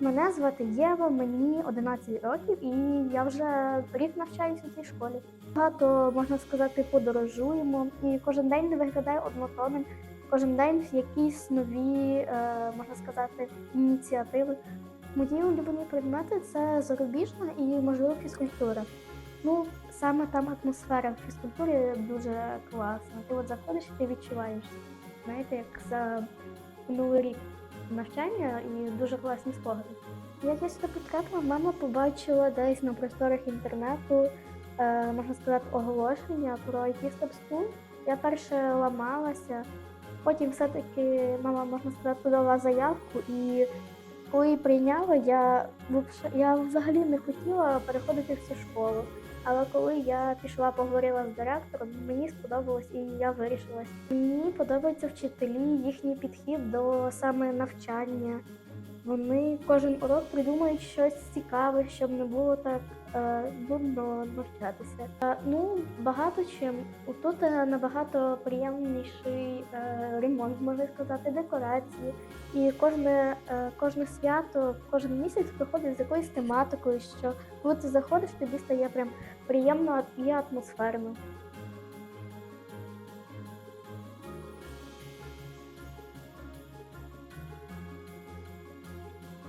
Мене звати Єва, мені 11 років, і я вже рік навчаюся в цій школі. Багато можна сказати, подорожуємо, і кожен день не виглядає однотонним. Кожен день якісь нові, е, можна сказати, ініціативи. Мої улюблені предмети це зарубіжна і можливо фізкультура. Ну, саме там атмосфера в фізкультурі дуже класна. Ти от заходиш і ти відчуваєш, знаєте, як за минулий рік навчання і дуже класні спогади. Я сюди потрапила, мама побачила десь на просторах інтернету, е, можна сказати, оголошення про Step School. Я перше ламалася, потім все-таки мама, можна сказати, подала заявку і коли прийняла, я, я взагалі не хотіла переходити в цю школу. Але коли я пішла, поговорила з директором, мені сподобалось і я вирішилась. Мені подобаються вчителі, їхній підхід до саме навчання. Вони кожен урок придумують щось цікаве, щоб не було так е, нудно навчатися. Е, ну, багато чим. Тут е, набагато приємніший е, ремонт, можна сказати, декорації. І кожне, е, кожне свято, кожен місяць приходить з якоюсь тематикою, що коли ти заходиш, тобі стає прям приємно і атмосферно.